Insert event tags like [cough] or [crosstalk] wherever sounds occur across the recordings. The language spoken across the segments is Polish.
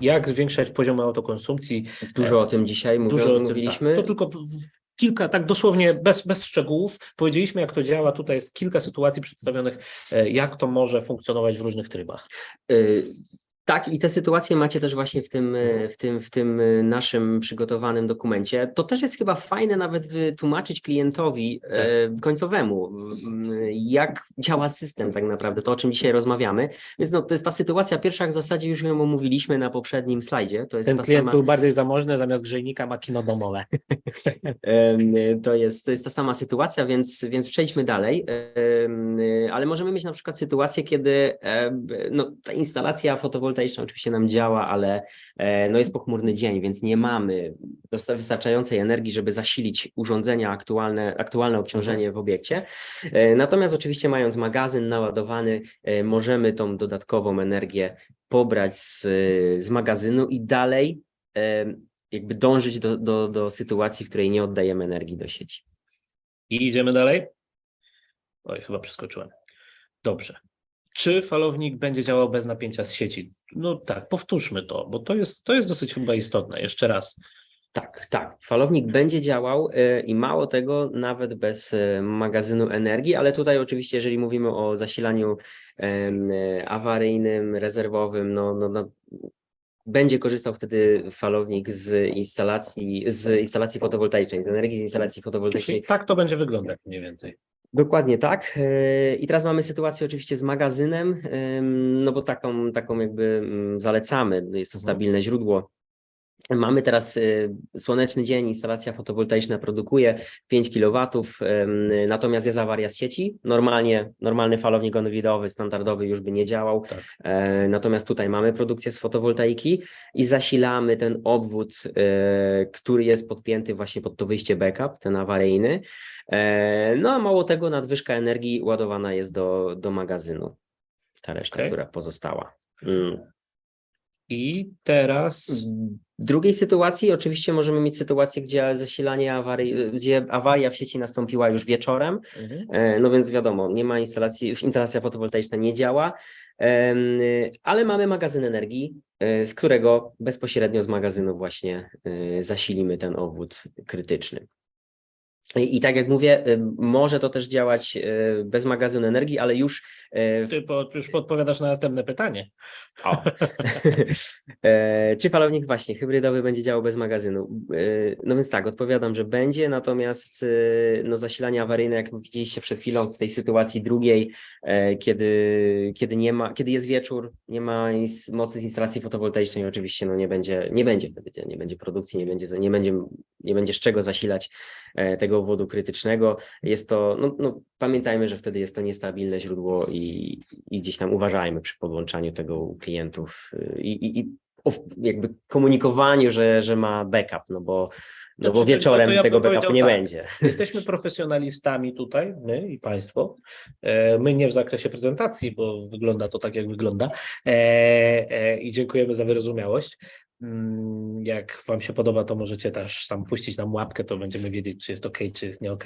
jak zwiększać poziom autokonsumpcji. Dużo o tym dzisiaj mówią, Dużo mówiliśmy. Tak. To tylko kilka, tak dosłownie bez, bez szczegółów powiedzieliśmy, jak to działa. Tutaj jest kilka sytuacji przedstawionych, e, jak to może funkcjonować w różnych trybach. Tak, i te sytuacje macie też właśnie w tym, y, w tym, w tym y, naszym przygotowanym dokumencie. To też jest chyba fajne nawet wytłumaczyć klientowi e, końcowemu, y, jak działa system tak naprawdę, to o czym dzisiaj rozmawiamy. Więc no, to jest ta sytuacja pierwsza, jak w zasadzie już ją omówiliśmy na poprzednim slajdzie. To jest Ten ta klient sama... był bardziej zamożny, zamiast grzejnika ma kino domowe. [laughs] To jest, to jest ta sama sytuacja, więc, więc przejdźmy dalej. Ale możemy mieć na przykład sytuację, kiedy no, ta instalacja fotowoltaiczna oczywiście nam działa, ale e, no, jest pochmurny dzień, więc nie mamy wystarczającej energii, żeby zasilić urządzenia aktualne, aktualne obciążenie w obiekcie. E, Natomiast oczywiście mając magazyn naładowany, e, możemy tą dodatkową energię pobrać z, z magazynu i dalej jakby dążyć do, do, do sytuacji, w której nie oddajemy energii do sieci. I idziemy dalej. Oj, chyba przeskoczyłem. Dobrze. Czy falownik będzie działał bez napięcia z sieci? No tak, powtórzmy to, bo to jest, to jest dosyć chyba istotne. Jeszcze raz. Tak, tak. Falownik będzie działał e, i mało tego, nawet bez e, magazynu energii, ale tutaj oczywiście, jeżeli mówimy o zasilaniu e, awaryjnym, rezerwowym, no, no, no będzie korzystał wtedy falownik z instalacji, z instalacji fotowoltaicznej, z energii z instalacji fotowoltaicznej Czyli tak to będzie wyglądać mniej więcej. Dokładnie tak. E, I teraz mamy sytuację oczywiście z magazynem, em, no bo taką, taką jakby mm, zalecamy. Jest to stabilne źródło. Mamy teraz e, słoneczny dzień, instalacja fotowoltaiczna produkuje 5 kW, natomiast jest awaria z sieci. Normalnie, normalny falownik onwidowy, standardowy już by nie działał. Tak. E, Natomiast tutaj mamy produkcję z fotowoltaiki i zasilamy ten obwód, e, który jest podpięty właśnie pod to wyjście backup, ten awaryjny. E, No a mało tego, nadwyżka energii ładowana jest do, do magazynu. Ta reszta, Okej. która pozostała. Mm. I teraz. W drugiej sytuacji oczywiście możemy mieć sytuację, gdzie zasilanie awarii, gdzie awaria w sieci nastąpiła już wieczorem, Mhm. E, No więc wiadomo, nie ma instalacji, instalacja fotowoltaiczna nie działa, ale mamy magazyn energii, e, z którego bezpośrednio z magazynu właśnie e, zasilimy ten obwód krytyczny. I, tak jak mówię, może to też działać bez magazynu energii, ale już Ty po, już podpowiadasz na następne pytanie. o. [laughs] E, Czy falownik właśnie hybrydowy będzie działał bez magazynu? E, No więc tak, odpowiadam, że będzie, natomiast e, no zasilanie awaryjne, jak widzieliście przed chwilą w tej sytuacji drugiej, e, kiedy, kiedy nie ma, kiedy jest wieczór, nie ma mocy z instalacji fotowoltaicznej, oczywiście no nie będzie, nie będzie wtedy, nie będzie produkcji, nie będzie, nie będzie, nie będzie z czego zasilać e, tego obwodu krytycznego. Jest to, no, no pamiętajmy, że wtedy jest to niestabilne źródło i, i gdzieś tam uważajmy przy podłączaniu tego u klientów y, i, i, i jakby komunikowaniu, że, że ma backup, no bo, no Znaczy, bo wieczorem ja tego backupu nie tak. będzie. [laughs] Jesteśmy profesjonalistami tutaj, my i Państwo. E, My nie w zakresie prezentacji, bo wygląda to tak, jak wygląda. E, e, I dziękujemy za wyrozumiałość. Mm, Jak Wam się podoba, to możecie też tam puścić nam łapkę, to będziemy wiedzieć, czy jest OK, czy jest nie OK.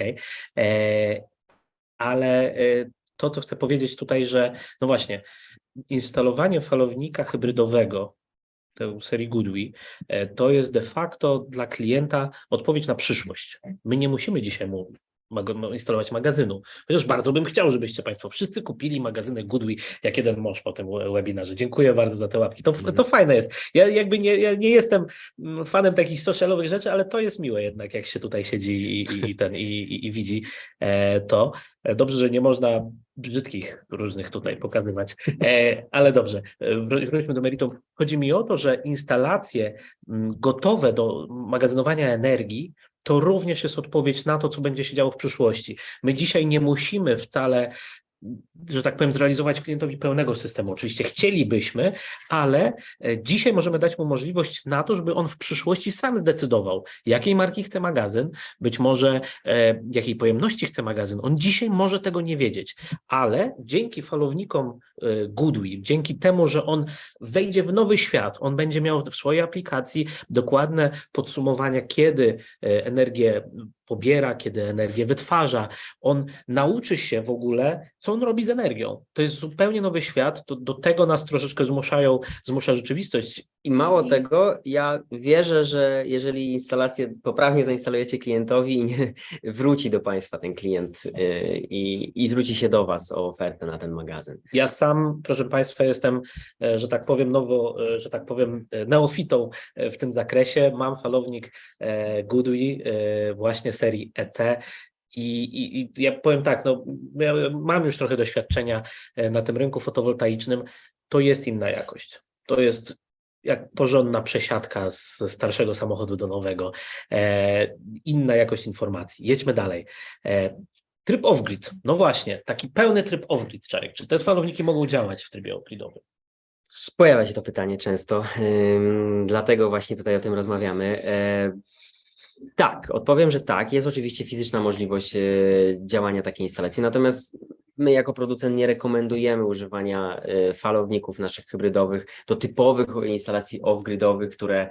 Ale e, to, co chcę powiedzieć tutaj, że no właśnie, instalowanie falownika hybrydowego tę serii Goodwi, e, to jest de facto dla klienta odpowiedź na przyszłość. My nie musimy dzisiaj mu instalować magazynu. Chociaż bardzo bym chciał, żebyście Państwo wszyscy kupili magazyny Goodwi, jak jeden mąż po tym we- webinarze. Dziękuję bardzo za te łapki. To, Mhm. to fajne jest. Ja jakby nie, ja nie jestem mm, fanem takich socialowych rzeczy, ale to jest miłe jednak, jak się tutaj siedzi i, i, i ten, i, i, i widzi e, to. E, Dobrze, że nie można brzydkich różnych tutaj pokazywać, e, ale dobrze, e, wró- wróćmy do meritum. Chodzi mi o to, że instalacje mm, gotowe do magazynowania energii to również jest odpowiedź na to, co będzie się działo w przyszłości. My dzisiaj nie musimy wcale, że tak powiem, zrealizować klientowi pełnego systemu. Oczywiście chcielibyśmy, ale e, dzisiaj możemy dać mu możliwość na to, żeby on w przyszłości sam zdecydował, jakiej marki chce magazyn, być może e, jakiej pojemności chce magazyn. On dzisiaj może tego nie wiedzieć, ale dzięki falownikom e, Goodwi, dzięki temu, że on wejdzie w nowy świat, on będzie miał w swojej aplikacji dokładne podsumowania, kiedy e, energię pobiera, kiedy energię wytwarza. On nauczy się w ogóle, co on robi z energią. To jest zupełnie nowy świat, to do tego nas troszeczkę zmuszają, zmusza rzeczywistość. I mało tego, ja wierzę, że jeżeli instalację poprawnie zainstalujecie klientowi, nie, [laughs] wróci do Państwa ten klient y, i, i zwróci się do Was o ofertę na ten magazyn. Ja sam, proszę Państwa, jestem, e, że tak powiem, nowo, e, że tak powiem, e, neofitą w tym zakresie. Mam falownik Goodwi właśnie serii ET. I, i, I ja powiem tak, no, ja mam już trochę doświadczenia na tym rynku fotowoltaicznym. To jest inna jakość. To jest jak porządna przesiadka z ze starszego samochodu do nowego. E, inna jakość informacji. Jedźmy dalej. E, Tryb off-grid. No właśnie, taki pełny tryb off-grid, Czarek. Czy te falowniki mogą działać w trybie off-gridowym? Pojawia się to pytanie często, dlatego właśnie tutaj o tym rozmawiamy. E, tak, odpowiem, że tak. Jest oczywiście fizyczna możliwość e, działania takiej instalacji, natomiast my jako producent nie rekomendujemy używania e, falowników naszych hybrydowych do typowych instalacji off-gridowych, które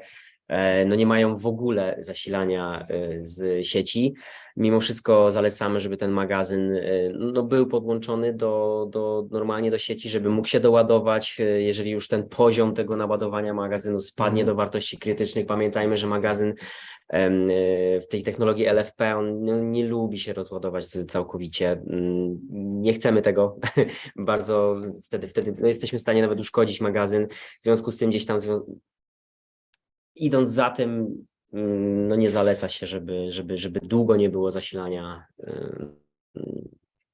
no nie mają w ogóle zasilania e, z sieci. Mimo wszystko zalecamy, żeby ten magazyn e, no, był podłączony do, do, normalnie do sieci, żeby mógł się doładować. e, Jeżeli już ten poziom tego naładowania magazynu spadnie Mhm. do wartości krytycznych, pamiętajmy, że magazyn e, w tej technologii LFP on no, nie lubi się rozładować całkowicie. Mm, Nie chcemy tego [laughs] bardzo, wtedy, wtedy no, jesteśmy w stanie nawet uszkodzić magazyn. W związku z tym gdzieś tam idąc za tym, mm, no nie zaleca się, żeby, żeby, żeby długo nie było zasilania. ym,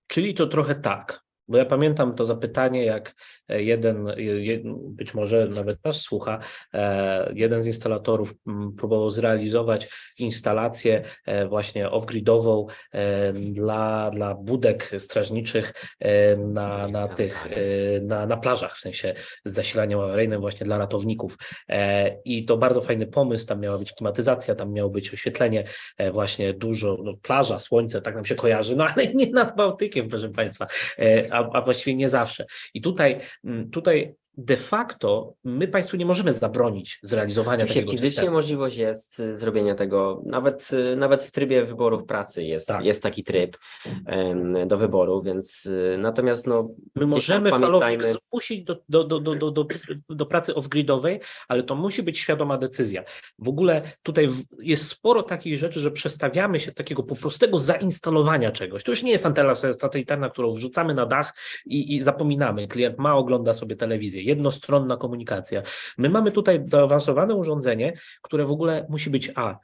Czyli to trochę tak. Bo ja pamiętam to zapytanie, jak e, jeden, je- je- być może nawet nas słucha, e, jeden z instalatorów mm, próbował zrealizować instalację e, właśnie off-gridową e, dla, dla budek strażniczych e, na, na tych, e, na, na plażach, w sensie z zasilaniem awaryjnym właśnie dla ratowników. E, I to bardzo fajny pomysł, tam miała być klimatyzacja, tam miało być oświetlenie, e, właśnie dużo, no, plaża, słońce, tak nam się kojarzy, no ale nie nad Bałtykiem, proszę Państwa, e, a, właściwie nie zawsze. I tutaj, mm, tutaj de facto my Państwu nie możemy zabronić zrealizowania Oczywiście takiego fizycznie systemu. możliwość jest y, zrobienia tego, nawet, y, nawet w trybie wyborów pracy jest, Tak. jest taki tryb em, do wyboru, więc y, natomiast no, My możemy falownik pamiętajmy- zmusić do, do, do, do, do, do, do pracy off-gridowej, ale to musi być świadoma decyzja. W ogóle tutaj jest sporo takich rzeczy, że przestawiamy się z takiego po prostego zainstalowania czegoś. To już nie jest antena satelitarna, którą wrzucamy na dach i, i zapominamy. Klient ma, ogląda sobie telewizję. Jednostronna komunikacja. My mamy tutaj zaawansowane urządzenie, które w ogóle musi być A.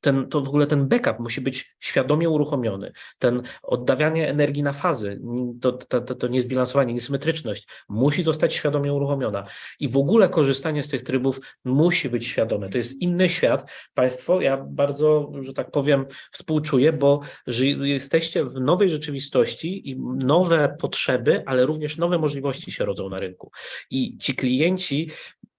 Ten, to w ogóle ten backup musi być świadomie uruchomiony. Ten oddawianie energii na fazy, to, to, to, to niezbilansowanie, niesymetryczność musi zostać świadomie uruchomiona. I w ogóle korzystanie z tych trybów musi być świadome. To jest inny świat. Państwo, ja bardzo, że tak powiem, współczuję, bo jesteście w nowej rzeczywistości i nowe potrzeby, ale również nowe możliwości się rodzą na rynku. I ci klienci,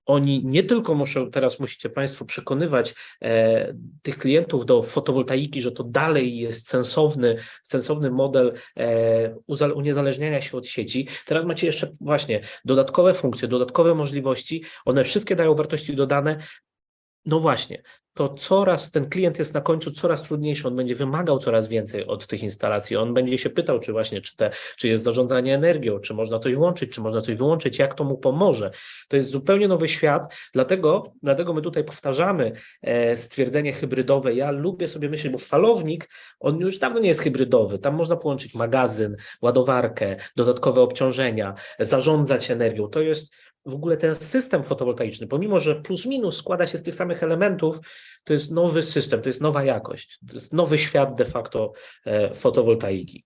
oni nie tylko muszą, teraz musicie Państwo przekonywać e, tych klientów do fotowoltaiki, że to dalej jest sensowny, sensowny model e, uniezależniania się od sieci. Teraz macie jeszcze właśnie dodatkowe funkcje, dodatkowe możliwości, one wszystkie dają wartości dodane. No właśnie, to coraz ten klient jest na końcu coraz trudniejszy, on będzie wymagał coraz więcej od tych instalacji. On będzie się pytał, czy właśnie, czy, te, czy jest zarządzanie energią, czy można coś włączyć, czy można coś wyłączyć, jak to mu pomoże. To jest zupełnie nowy świat, dlatego, dlatego my tutaj powtarzamy e, stwierdzenie hybrydowe. Ja lubię sobie myśleć, bo falownik, on już dawno nie jest hybrydowy. Tam można połączyć magazyn, ładowarkę, dodatkowe obciążenia, zarządzać energią. To jest w ogóle ten system fotowoltaiczny, pomimo że plus minus składa się z tych samych elementów, to jest nowy system, to jest nowa jakość, to jest nowy świat de facto e, fotowoltaiki.